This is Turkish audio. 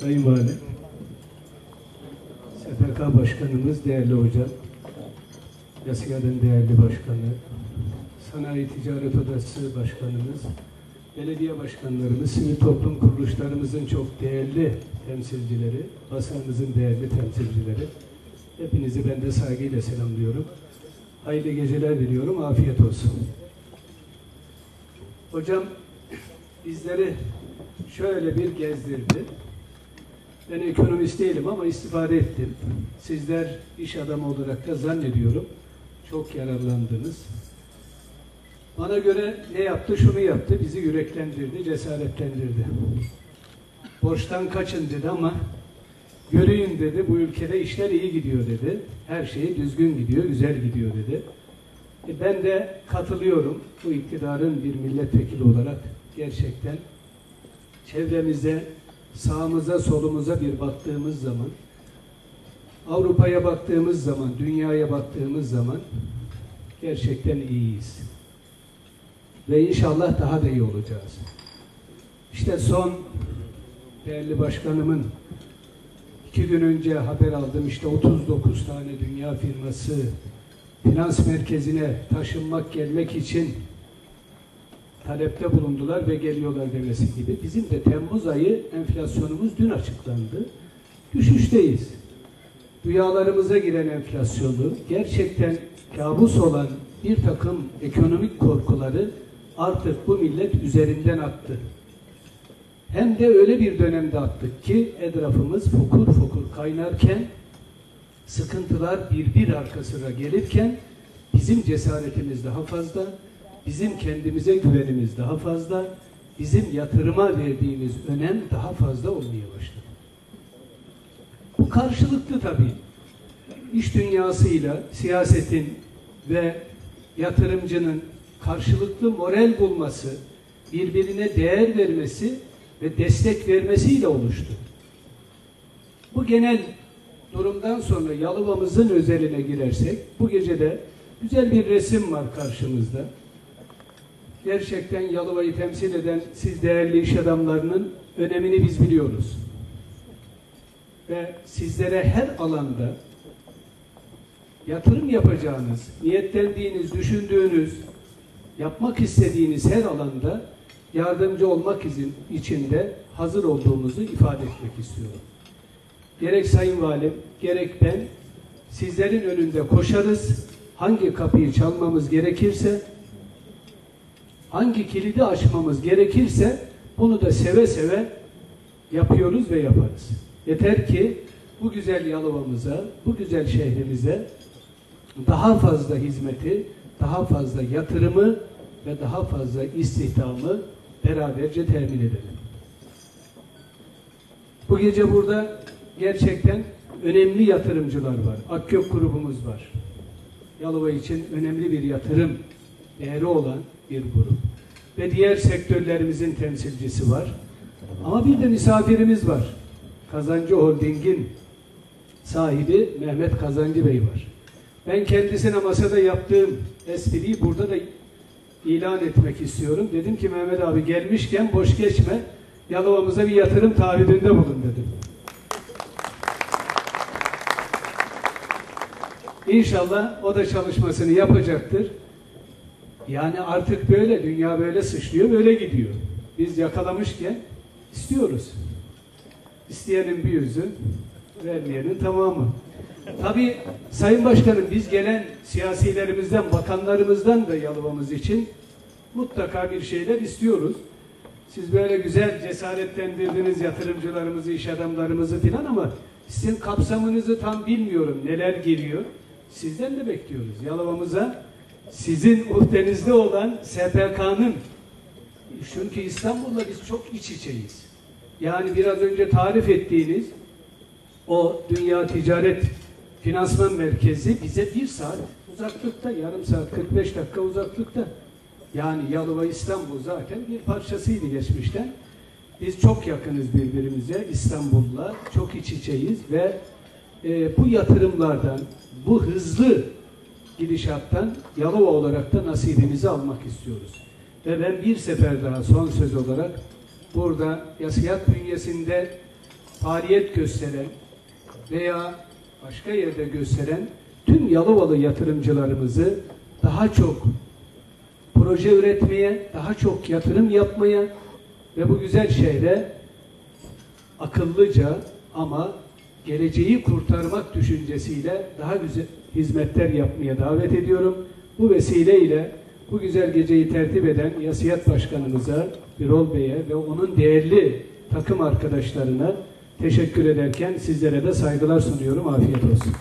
Sayın Valim, SPK Başkanımız, değerli hocam, YASİAD'ın değerli başkanı, Sanayi Ticaret Odası Başkanımız, belediye başkanlarımız, sivil toplum kuruluşlarımızın çok değerli temsilcileri, basınımızın değerli temsilcileri, hepinizi ben de saygıyla selamlıyorum. Hayırlı geceler diliyorum, afiyet olsun. Hocam bizleri şöyle bir gezdirdi. Ben ekonomist değilim ama istifade ettim. Sizler iş adamı olarak da zannediyorum çok yararlandınız. Bana göre ne yaptı? Şunu yaptı. Bizi yüreklendirdi, cesaretlendirdi. Borçtan kaçın dedi ama göreyim dedi. Bu ülkede işler iyi gidiyor dedi. Her şey düzgün gidiyor, güzel gidiyor dedi. E ben de katılıyorum. Bu iktidarın bir milletvekili olarak gerçekten çevremize, sağımıza, solumuza bir baktığımız zaman, Avrupa'ya baktığımız zaman, dünyaya baktığımız zaman gerçekten iyiyiz. Ve inşallah daha da iyi olacağız. İşte son değerli başkanımın iki gün önce haber aldım işte 39 tane dünya firması finans merkezine taşınmak gelmek için talepte bulundular ve geliyorlar demesi gibi. Bizim de Temmuz ayı enflasyonumuz dün açıklandı. Düşüşteyiz. Rüyalarımıza giren enflasyonu, gerçekten kabus olan bir takım ekonomik korkuları artık bu millet üzerinden attı. Hem de öyle bir dönemde attık ki etrafımız fokur fokur kaynarken sıkıntılar bir bir arka sıra gelirken bizim cesaretimiz daha fazla, bizim kendimize güvenimiz daha fazla, bizim yatırıma verdiğimiz önem daha fazla olmaya başladı. Bu karşılıklı tabii. İş dünyasıyla siyasetin ve yatırımcının karşılıklı moral bulması, birbirine değer vermesi ve destek vermesiyle oluştu. Bu genel durumdan sonra Yalova'mızın özeline girersek, bu gece de güzel bir resim var karşımızda. Gerçekten Yalova'yı temsil eden siz değerli iş adamlarının önemini biz biliyoruz. Ve sizlere her alanda yatırım yapacağınız, niyetlendiğiniz, düşündüğünüz, yapmak istediğiniz her alanda yardımcı olmak izin içinde hazır olduğumuzu ifade etmek istiyorum. Gerek Sayın Valim, gerek ben sizlerin önünde koşarız. Hangi kapıyı çalmamız gerekirse, hangi kilidi açmamız gerekirse bunu da seve seve yapıyoruz ve yaparız. Yeter ki bu güzel Yalova'mıza, bu güzel şehrimize daha fazla hizmeti, daha fazla yatırımı ve daha fazla istihdamı beraberce temin edelim. Bu gece burada gerçekten önemli yatırımcılar var. Akkök grubumuz var. Yalova için önemli bir yatırım değeri olan bir grup. Ve diğer sektörlerimizin temsilcisi var. Ama bir de misafirimiz var. Kazancı Holding'in sahibi Mehmet Kazancı Bey var. Ben kendisine masada yaptığım espriyi burada da ilan etmek istiyorum. Dedim ki Mehmet abi gelmişken boş geçme. Yalova'mıza bir yatırım taahhüdünde bulun dedim. İnşallah o da çalışmasını yapacaktır. Yani artık böyle, dünya böyle sıçrıyor, böyle gidiyor. Biz yakalamışken istiyoruz. İsteyenin bir yüzü, vermeyenin tamamı. Tabii Sayın Başkanım biz gelen siyasilerimizden, bakanlarımızdan da Yalova'mız için mutlaka bir şeyler istiyoruz. Siz böyle güzel cesaretlendirdiniz yatırımcılarımızı, iş adamlarımızı filan ama sizin kapsamınızı tam bilmiyorum. Neler geliyor? Sizden de bekliyoruz. Yalova'mıza sizin uhdenizde olan SPK'nın çünkü İstanbul'da biz çok iç içeyiz. Yani biraz önce tarif ettiğiniz o Dünya Ticaret Finansman Merkezi bize bir saat uzaklıkta, yarım saat 45 dakika uzaklıkta. Yani Yalova İstanbul zaten bir parçasıydı geçmişten. Biz çok yakınız birbirimize İstanbul'la, çok iç içeyiz ve e, bu yatırımlardan, bu hızlı gidişattan Yalova olarak da nasibimizi almak istiyoruz. Ve ben bir sefer daha son söz olarak burada yasiyat bünyesinde faaliyet gösteren veya başka yerde gösteren tüm Yalıvalı yatırımcılarımızı daha çok proje üretmeye, daha çok yatırım yapmaya ve bu güzel şehre akıllıca ama geleceği kurtarmak düşüncesiyle daha güzel hizmetler yapmaya davet ediyorum. Bu vesileyle bu güzel geceyi tertip eden Yasiyat Başkanımıza, Birol Bey'e ve onun değerli takım arkadaşlarına teşekkür ederken sizlere de saygılar sunuyorum. Afiyet olsun.